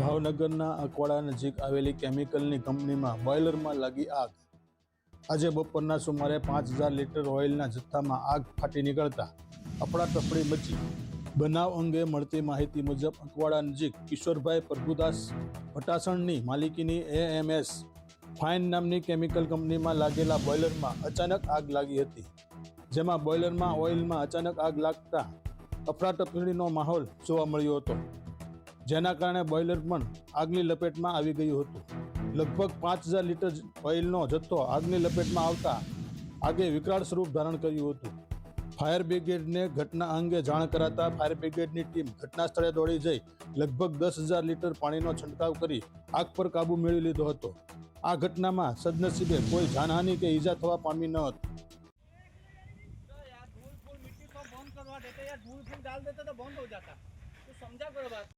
ભાવનગરના અકવાડા નજીક આવેલી કેમિકલની કંપનીમાં બોઇલરમાં લાગી આગ. આજે બપોરના સુમારે પાંચ હજાર લીટર ઓઇલના જથ્થામાં આગ ફાટી નીકળતા અફડાતફડી મચી. બનાવ અંગે મળતી માહિતી મુજબ અકવાડા નજીક કિશોરભાઈ પ્રભુદાસ ભટાસણની માલિકીની એએમએસ ફાઇન નામની કેમિકલ કંપનીમાં લાગેલા બોઇલરમાં અચાનક આગ લાગી હતી, જેમાં બોઇલરમાં ઓઇલમાં અચાનક આગ લાગતા અફડાતફડીનો માહોલ જોવા મળ્યો હતો. જેના કારણે બોઇલર પણ આગની લપેટમાં આવી ગયું હતું. લગભગ પાંચ હજાર લીટર ઓઇલનો જથ્થો આગની લપેટમાં આવતા આગે વિકરાળ સ્વરૂપ ધારણ કર્યું હતું. ફાયર બ્રિગેડને ઘટના અંગે જાણ કરાતા ફાયર બ્રિગેડની ટીમ ઘટના સ્થળે દોડી જઈ લગભગ દસ હજાર લીટર પાણીનો છંટકાવ કરી આગ પર કાબૂ મેળવી લીધો હતો. આ ઘટનામાં સદનસીબે કોઈ જાનહાનિ કે ઈજા થવા પામી ન હતી. બંધ કરવા દેતા. યાર, ધૂળ, ફૂલ डाल દેતા તો બંધ હો જાતા. સમજા કરો વાત.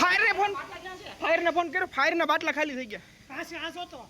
ફાયરને ફોન ફાયરને ફોન કર્યો ફાયરના બાટલા ખાલી થઈ ગયા. હા આ જોતો